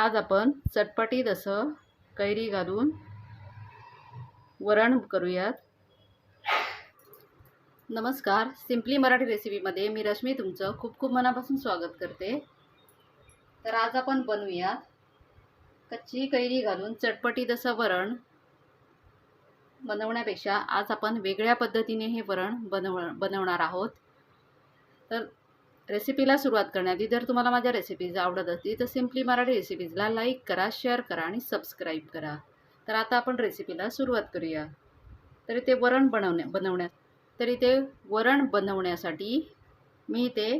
आज आपण चटपटीत असं कैरी घालून वरण करूयात. नमस्कार सिम्पली मराठी रेसिपीमध्ये मी रश्मी तुमचं खूप खूप मनापासून स्वागत करते. तर आज आपण बनवूयात कच्ची कैरी घालून चटपटीत असं वरण बनवण्यापेक्षा आज आपण वेगळ्या पद्धतीने हे वरण बनव बनवणार आहोत. तर रेसिपीला सुरुवात करण्याआधी जर तुम्हाला माझ्या रेसिपीज आवडत असतील तर सिम्पली मराठी रेसिपीजला लाईक करा शेअर करा आणि सबस्क्राईब करा. तर आता आपण रेसिपीला सुरुवात करूया. तर इथे वरण बनवण्या बनवण्या तर इथे वरण बनवण्यासाठी मी इथे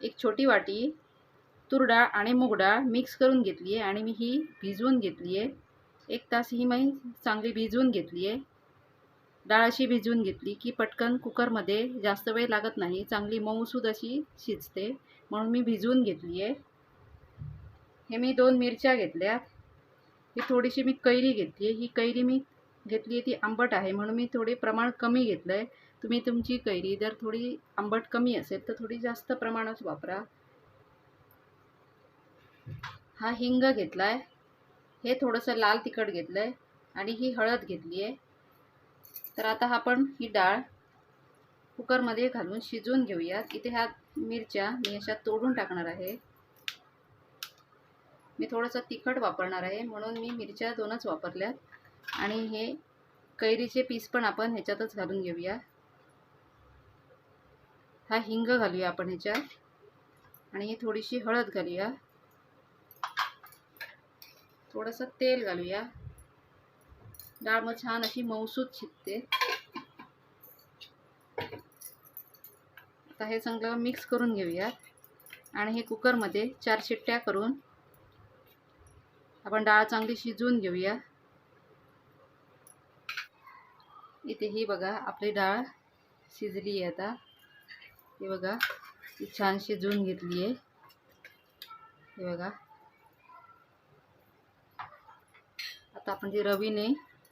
एक छोटी वाटी तूर डाळ आणि मूग डाळ मिक्स करून घेतली आहे आणि मी ही भिजवून घेतली आहे. एक तास ही मी चांगली भिजवून घेतली आहे. डाळ अशी भिजवून घेतली की पटकन कुकरमध्ये जास्त वेळ लागत नाही. चांगली मऊसूद अशी शिजते. म्हणून मी भिजवून घेतली आहे हे मी दोन मिरच्या घेतल्यात ही थोडीशी मी कैरी घेतली. आहे ही कैरी मी घेतली आहे ती आंबट आहे. म्हणून मी थोडे प्रमाण कमी घेतलं आहे तुम्ही तुमची कैरी जर थोडी आंबट कमी असेल तर थोडी जास्त प्रमाणात वापरा. हा हिंग घेतला आहे हे थोडंसं लाल तिखट घेतलं आहे आणि ही हळद घेतली आहे तर आता आपण ही डाळ कुकरमध्ये घालून शिजवून घेऊयात इथे ह्या मिरच्या मी अशा तोडून टाकणार आहे. मी थोडंसं तिखट वापरणार आहे. म्हणून मी मिरच्या दोनच वापरल्यात. आणि हे कैरीचे पीस पण आपण ह्याच्यातच घालून घेऊया. हा हिंग घालूया आपण ह्याच्यात. आणि ही थोडीशी हळद घालूया. थोडंसं तेल घालूया. डाळ मग छान अशी मऊसूत शिजते आता हे चांगलं मिक्स करून घेऊयात. आणि हे कुकरमध्ये चार शिट्ट्या करून आपण डाळ चांगली शिजवून घेऊया. इथे ही बघा आपली डाळ शिजली आहे आता. हे बघा ती छान शिजवून घेतली आहे. हे बघा. आता आपण जी रवीने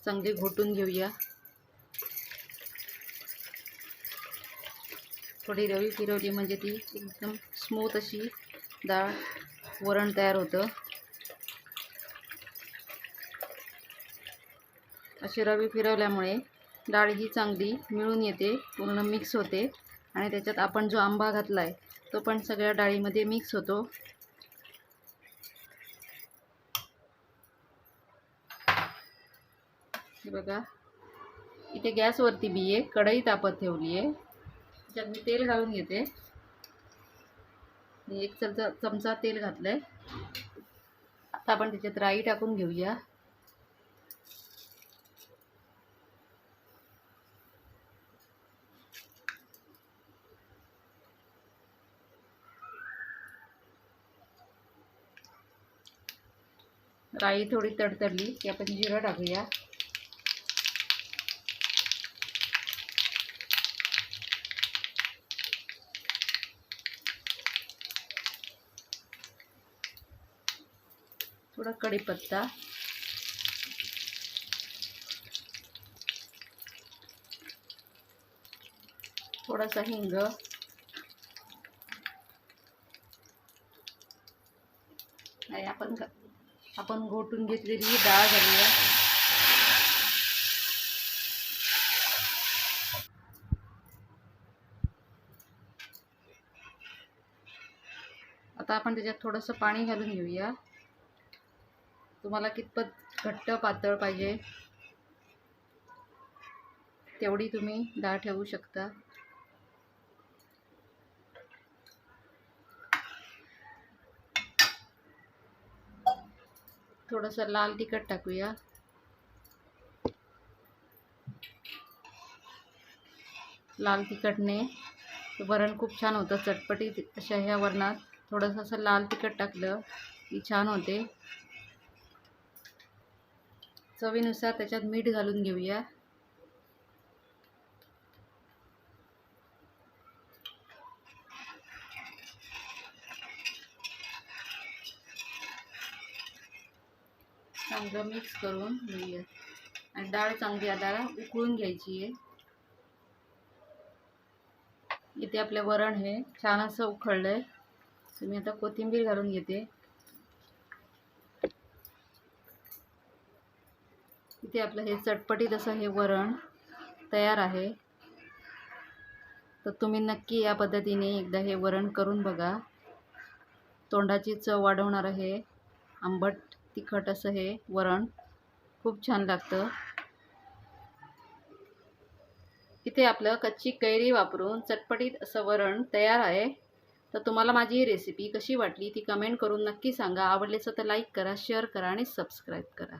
चांगली घोटून घेऊया. थोडी रवी फिरवली म्हणजे ती एकदम स्मूथ अशी डाळ वरण तयार होतं. अशी रवी फिरवल्यामुळे डाळ ही चांगली मिळून येते पूर्ण मिक्स होते. आणि त्याच्यात आपण जो आंबा घातला आहे तो पण सगळ्या डाळीमध्ये मिक्स होतो. हे बघा. इथे गॅसवरती बी आहे. कढई तापत ठेवली आहे. त्याच्यात मी तेल घालून घेते. एक चमचा चमचा तेल घातलं आहे आता आपण त्याच्यात राई टाकून घेऊया. राई थोडी तडतडली की आपण जिरं टाकूया. थोडा कढीपत्ता. थोडासा हिंग. नाही आपण आपण घोटून घेतलेली ही डाळ घालूया. आता आपण त्याच्यात थोडंसं पाणी घालून घेऊया. तुम्हाला कितपत घट्ट पातळ पाहिजे? तेवढी तुम्ही डाळ ठेवू शकता. थोडंसं लाल तिखट टाकूया. लाल तिखटने वरण खूप छान होतं. चटपटीत अशा ह्या वरणात थोडंसं असं लाल तिखट टाकलं की छान होते. चवीनुसार त्याच्यात मीठ घालून घेऊया. चांगलं मिक्स करून घेऊया. आणि डाळ चांगली आदाला उकळून घ्यायची आहे. इथे आपलं वरण हे छान असं उखळलं आहे मी आता कोथिंबीर घालून घेते. इथे आपलं हे चटपटीत असं हे वरण तयार आहे. तर तुम्ही नक्की या पद्धतीने एकदा हे वरण करून बघा. तोंडाची चव वाढवणारं हे आंबट तिखट असं हे वरण खूप छान लागतं. इथे आपलं कच्ची कैरी वापरून चटपटीत असं वरण तयार आहे. तर तुम्हाला माझी ही रेसिपी कशी वाटली ती कमेंट करून नक्की सांगा. आवडली तर लाईक करा शेअर करा आणि सबस्क्राईब करा.